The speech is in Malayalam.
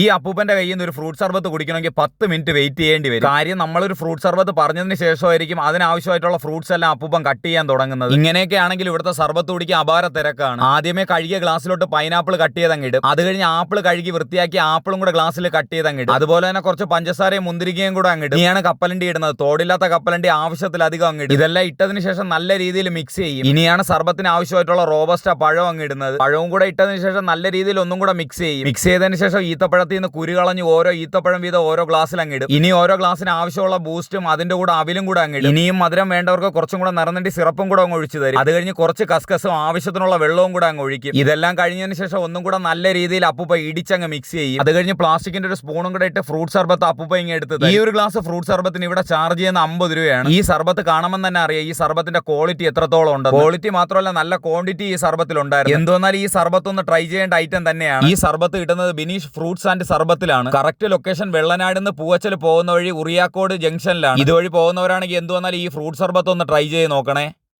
ഈ അപ്പൂപ്പന്റെ കയ്യിൽ നിന്ന് ഒരു ഫ്രൂട്ട് സർബത്ത് കുടിക്കണമെങ്കിൽ പത്ത് മിനിറ്റ് വെയിറ്റ് ചെയ്യേണ്ടി വരും. കാര്യം നമ്മളൊരു ഫ്രൂട്ട് സർബത്ത് പറഞ്ഞതിന് ശേഷമായിരിക്കും അതിനാവശ്യമായിട്ടുള്ള ഫ്രൂട്ട്സ് എല്ലാം അപ്പൂപ്പൻ കട്ട് ചെയ്യാൻ തുടങ്ങുന്നത്. ഇങ്ങനെയൊക്കെ ആണെങ്കിൽ ഇവിടുത്തെ സർബത്ത് കുടിക്കാൻ അപാര തിരക്കാണ്. ആദ്യമേ കഴുകിയ ഗ്ലാസ്സിലോട്ട് പൈനാപ്പിൾ കട്ട് ചെയ്തങ്ങ് ഇടും. അത് കഴിഞ്ഞ് ആപ്പിൾ കഴുകി വൃത്തിയാക്കി ആപ്പിളും കൂടെ ഗ്ലാസ്സിൽ കട്ട് ചെയ്തങ്ങ് ഇടും. അതുപോലെ തന്നെ കുറച്ച് പഞ്ചസാരയും മുന്തിരിക്കയും കൂടെ അങ്ങിടും ഇനിയാണ് കപ്പലണ്ടി ഇടുന്നത്. തോടില്ലാത്ത കപ്പലണ്ടി ആവശ്യത്തിലധികം അങ്ങിടും ഇതെല്ലാം ഇട്ടതിന് ശേഷം നല്ല രീതിയിൽ മിക്സ് ചെയ്യും. ഇനിയാണ് സർബത്തിന് ആവശ്യമായിട്ടുള്ള റോബസ്റ്റ പഴം അങ്ങ് ഇടുന്നത്. പഴവും കൂടെ ഇട്ടതിന് ശേഷം നല്ല രീതിയിൽ ഒന്നും കൂടെ മിക്സ് ചെയ്യും. മിക്സ് ചെയ്തതിന് ശേഷം ഈത്തപ്പഴത്തിൽ നിന്ന് കുരു കളഞ്ഞ് ഓരോ ഈത്തപ്പഴം വീതം ഓരോ ഗ്ലാസ്സിൽ അങ്ങിടും ഇനി ഓരോ ഗ്ലാസ്സിന് ആവശ്യമുള്ള ബൂസ്റ്റും അതിന്റെ കൂടെ അവിലും കൂടെ അങ്ങിടും ഇനിയും മധുരം വേണ്ടവർക്ക് കുറച്ചും കൂടെ നിറന്നിട്ട് സിറപ്പും കൂടെ അങ്ങ് ഒഴിച്ചു തരും. അത് കഴിഞ്ഞ് കുറച്ച് കസ്കസും ആവശ്യത്തിനുള്ള വെള്ളവും കൂടെ അങ്ങ് ഒഴിക്കും. ഇതെല്ലാം കഴിഞ്ഞതിന് ശേഷം ഒന്നും കൂടെ നല്ല രീതിയിൽ അപ്പൂപ്പ ഇടിച്ചങ്ങ് മിക്സ് ചെയ്യും. അത് കഴിഞ്ഞ് പ്ലാസ്റ്റിക്കിന്റെ ഒരു സ്പൂണും കൂടെ ഇട്ട് ഫ്രൂട്ട് സർബത്ത് അപ്പൂപ്പ ഇങ്ങനെ എടുത്തത് ഈ ഒരു ഗ്ലാസ് ഫ്രൂട്ട് സർബത്തിന് ഇവിടെ ചാർജ് ചെയ്യുന്ന അമ്പത് രൂപയാണ്. ഈ സർബത്ത് കാണുമ്പോൾ തന്നെ അറിയാം ഈ സർബത്തിന്റെ ക്വാളിറ്റി എത്രത്തോളം ഉണ്ട് ക്വാളിറ്റി മാത്രമല്ല നല്ല ക്വാണ്ടിറ്റി ഈ സർബത്തിൽ ഉണ്ടായിരുന്നു എന്തോന്നാൽ ഈ സർബത്ത് ഒന്ന് ട്രൈ ചെയ്യേണ്ട ഐറ്റം തന്നെയാണ്. ഈ സർബത്ത് കിട്ടുന്നത് ബിനീഷ് ഫ്രൂട്ട്സ് ആൻഡ് സർബത്തിലാണ്. കറക്റ്റ് ലൊക്കേഷൻ വെള്ളനാട് നിന്ന് പൂവച്ചൽ പോകുന്ന വഴി ഉറിയാക്കോട് ജംഗ്ഷനിലാണ്. ഇതുവഴി പോകുന്നവരാണെങ്കിൽ എന്ത് വന്നാലും ഈ ഫ്രൂട്ട് സർബത്ത് ഒന്ന് ട്രൈ ചെയ്ത് നോക്കണേ.